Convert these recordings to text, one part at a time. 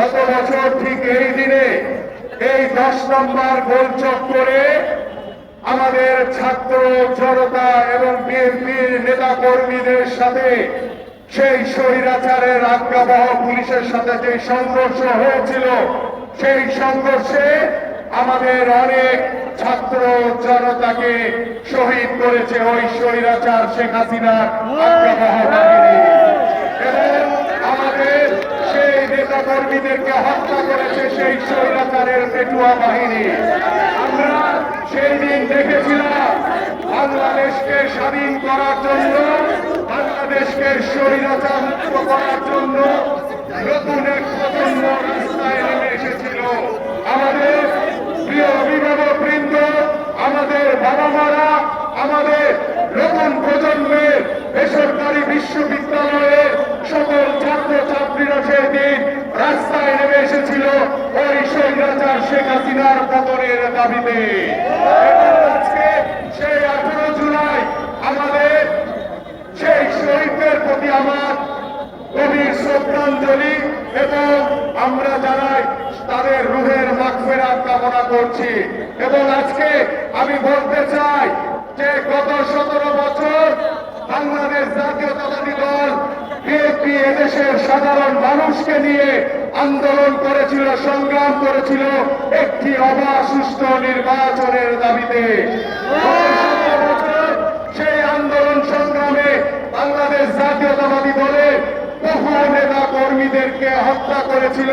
গত বছর ঠিক এই দিনে এই দশ নম্বর গোল করে আমাদের ছাত্র জনতা এবং বিএনপির নেতা কর্মীদের সাথে সেই স্বৈরাচারের আজ্ঞাবহ পুলিশের সাথে যে সংঘর্ষ হয়েছিল, সেই সংঘর্ষে আমাদের অনেক ছাত্র জনতাকে শহীদ করেছে ওই স্বৈরাচার শেখ হাসিনার আজ্ঞাবহ বাহিনী এবং আমাদের সেই নেতা কর্মীদেরকে হত্যা করেছে সেই স্বৈরাচারের পেটুয়া বাহিনী। আমরা সেই দিন দেখেছিলাম বাংলাদেশকে স্বাধীন করার জন্য, বাংলাদেশকে স্বৈরাচার করার জন্য নতুন এক প্রজন্ম রাস্তায় নেমে এসেছিল আমাদের প্রিয় অভিভাবক বৃন্দ আমাদের বাবা মারা আমাদের নতুন প্রজন্মের বেসরকারি বিশ্ববিদ্যালয়ের সকল ছাত্র ছাত্রীরা সেদিন রাস্তায় নেমে এসেছিল ওই স্বৈরাচার হাসিনার পতনের দাবিতে। আজকে সেই আঠেরো জুলাই আমাদের সেই শহীদদের প্রতি আমার গভীর শ্রদ্ধাঞ্জলি এবং আমরা জানাই তাদের রুহের মাগফেরাত কামনা করছি। এবং আজকে আমি বলতে চাই যে গত সতেরো বছর বাংলাদেশ জাতীয়তাবাদী দল বিএনপি এদেশের সাধারণ মানুষকে নিয়ে সংগ্রাম করেছিল একটি অবাধ সুষ্ঠু নির্বাচনের দাবিতে। গত 17 বছর সেই আন্দোলন সংগ্রামে বাংলাদেশ জাতীয়তাবাদী দলের বহু নেতা কর্মীদেরকে হত্যা করেছিল,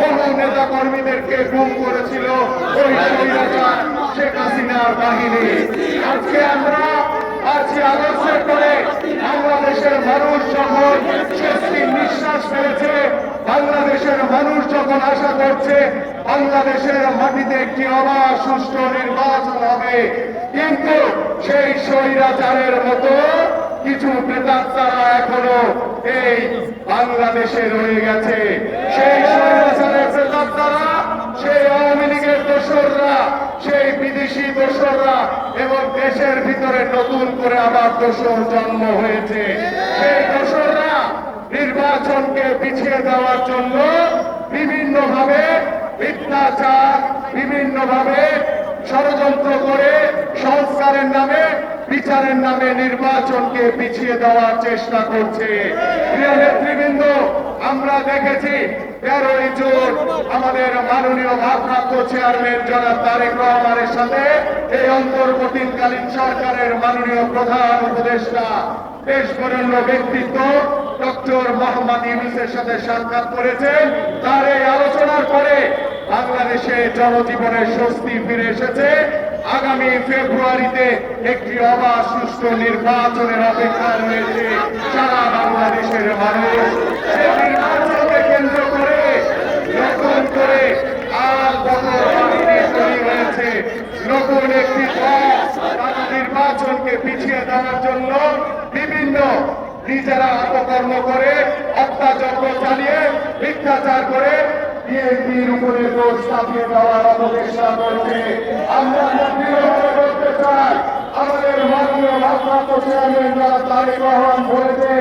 বহু নেতা কর্মীদেরকে গুম করেছিল শেখ হাসিনার বাহিনী। আজকে আমরা আজকে আদর্শ করে বাংলাদেশের মানুষ যখন স্বস্তির যখন আশা করছে, বাংলাদেশের মাটিতে একটি অবাধ সুষ্ঠু নির্বাচন হবে। কিন্তু সেই স্বৈরাচারের মতো কিছু প্রেতাত্মারা এখনও এই বাংলাদেশে রয়ে গেছে। সেই স্বৈরাচারের প্রেতাত্মারা, সেই আওয়ামী লীগের দোসররা, সেই বিদেশি দোসররা এবং দেশের ভিতরে নতুন করে আবার দোসর জন্ম হয়েছে। সেই দোসররা নির্বাচনকে পিছিয়ে দেওয়ার জন্য বিভিন্নভাবে মিথ্যাচার বিভিন্নভাবে ষড়যন্ত্র করে সংস্কারের নামে, বিচারের নামে নির্বাচনকে পিছিয়ে দেওয়ার চেষ্টা করছে। প্রিয় নেতৃবৃন্দ, আমরা দেখেছি তেরোই জুন আমাদের মাননীয় ভারপ্রাপ্ত চেয়ারম্যান জনাব তারেক রহমানের সাথে এই অন্তর্বর্তীকালীন সরকারের মাননীয় প্রধান উপদেষ্টা, দেশ বরেণ্য ব্যক্তিত্ব ডক্টর মোহাম্মদ ইউনুসের সাথে সাক্ষাৎ করেছেন। তার এই আলোচনার পরে বাংলাদেশে জনজীবনের স্বস্তি ফিরে এসেছে। আগামী ফেব্রুয়ারিতে একটি অবাধ সুষ্ঠু নির্বাচনের অপেক্ষা রয়েছে সারা বাংলাদেশের মানুষ। নির্বাচনকে কেন্দ্র করে, নতুন করে আর তৈরি হয়েছে। নতুন একটি নির্বাচনকে পিছিয়ে দেওয়ার জন্য বিভিন্ন নিজেরা অপকর্ম করে হত্যাযজ্ঞ চালিয়ে মিথ্যাচার করে বিএনপির উপরে দোষ চাপিয়ে দেওয়ার অপচেষ্টা করছে। আমরা দৃঢ়ভাবে বলতে চাই আমাদের মাননীয় ভারপ্রাপ্ত চেয়ারম্যান যারা তারেক রহমান বলেছে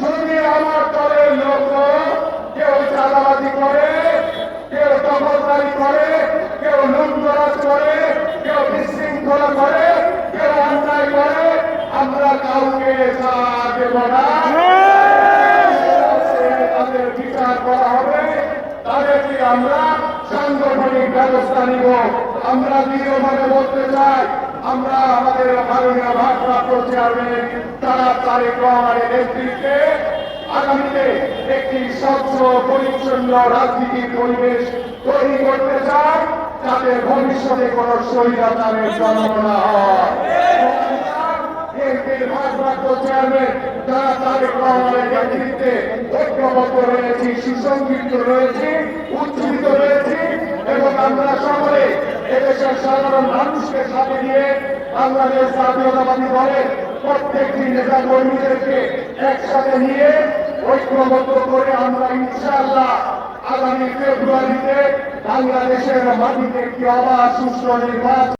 যদি আমার দলের লোক কেউ চাঁদাবাজি করে কেউ দখলদারি করে কেউ লুণ্ঠরাজ করে কেউ বিশৃঙ্খলা করে কেউ অন্যায় করে আমরা কাউকে ছাড় দেব না। তাদের বিচার করা হবে। তাদেরকে আমরা সাংগঠনিক ব্যবস্থা নিব। আমরা দৃঢ়ভাবে বলতে চাই, আমরা আমাদের মাননীয় ভারপ্রাপ্ত চেয়ারম্যান তারা তারেক রহমানের নেতৃত্বে আগামীতে একটি স্বচ্ছ, পরিচ্ছন্ন রাজনীতির পরিবেশ তৈরি করতে চাই, যাতে ভবিষ্যতে কোনো স্বৈরাচারের জন্ম না হয়। ভারপ্রাপ্ত চেয়ারম্যান যারা তারেক রহমানের নেতৃত্বে ঐক্যবদ্ধ রয়েছি সুসংগঠিত রয়েছি উজ্জীবিত রয়েছি এবং একসাথে নিয়ে ঐক্যবদ্ধ করে আমরা ইনশাআল্লাহ আগামী ফেব্রুয়ারিতে বাংলাদেশের মাটিতে একটি অবাধ সুষ্ঠু নির্বাচন